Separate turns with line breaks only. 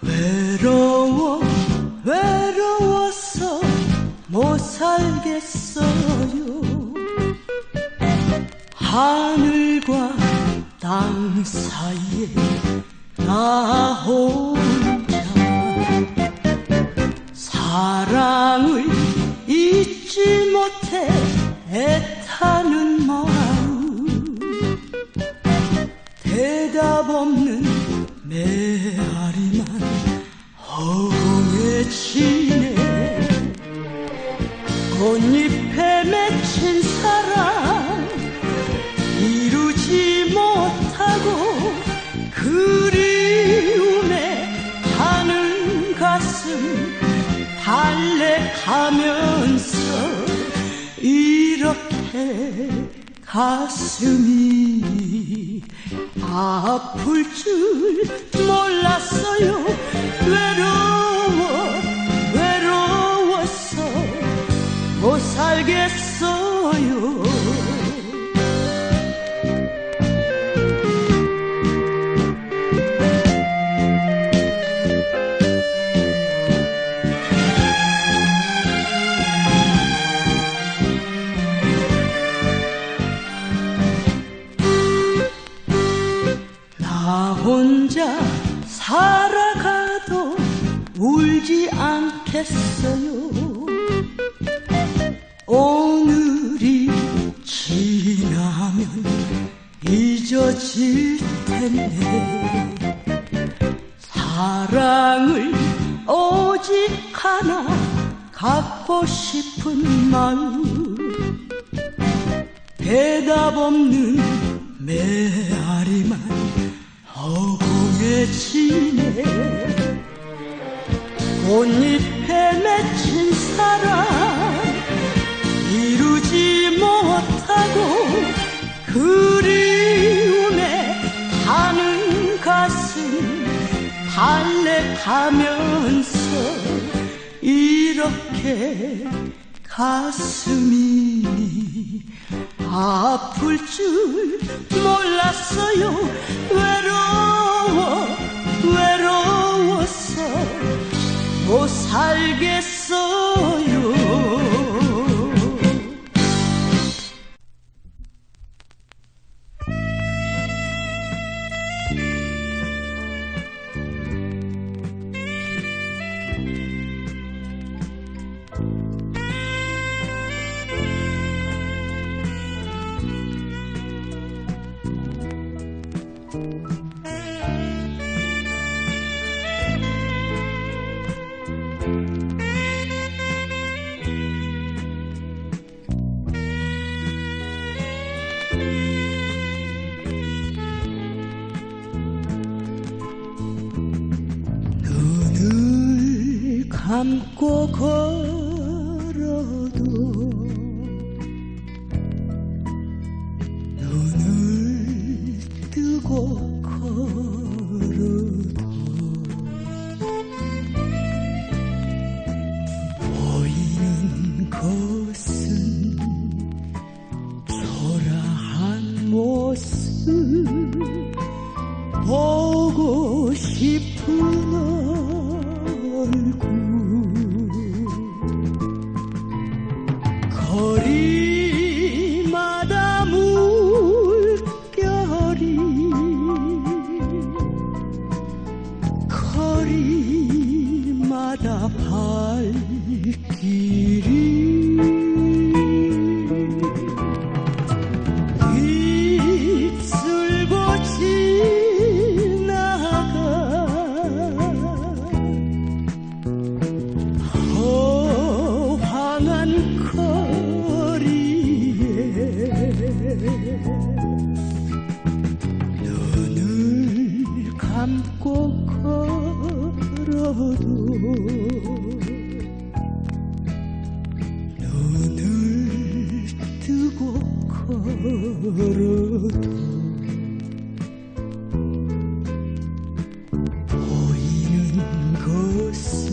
외로워 외로워서 못 살겠어요. 하늘과 땅 사이에 나 혼자 사랑을 잊지 못해 가슴이 아플 줄 몰랐어요. 외로워 울지 않겠어요. 오늘이 지나면 잊어질 텐데 사랑을 오직 하나 갖고 싶은 마음. 대답 없는 메아리만 허공에 지네 꽃잎에 맺힌 사랑. 이루지 못하고 그리움에 타는 가슴 달래가면서 이렇게 가슴이 아플 줄 몰랐어요 감고 걸어도 눈을 뜨고 걸어도 보이는 것 발길이 입술고 지나가 허황한 거리에 눈을 감고 걸 어도 눈을 뜨고 걸어도 보이는 것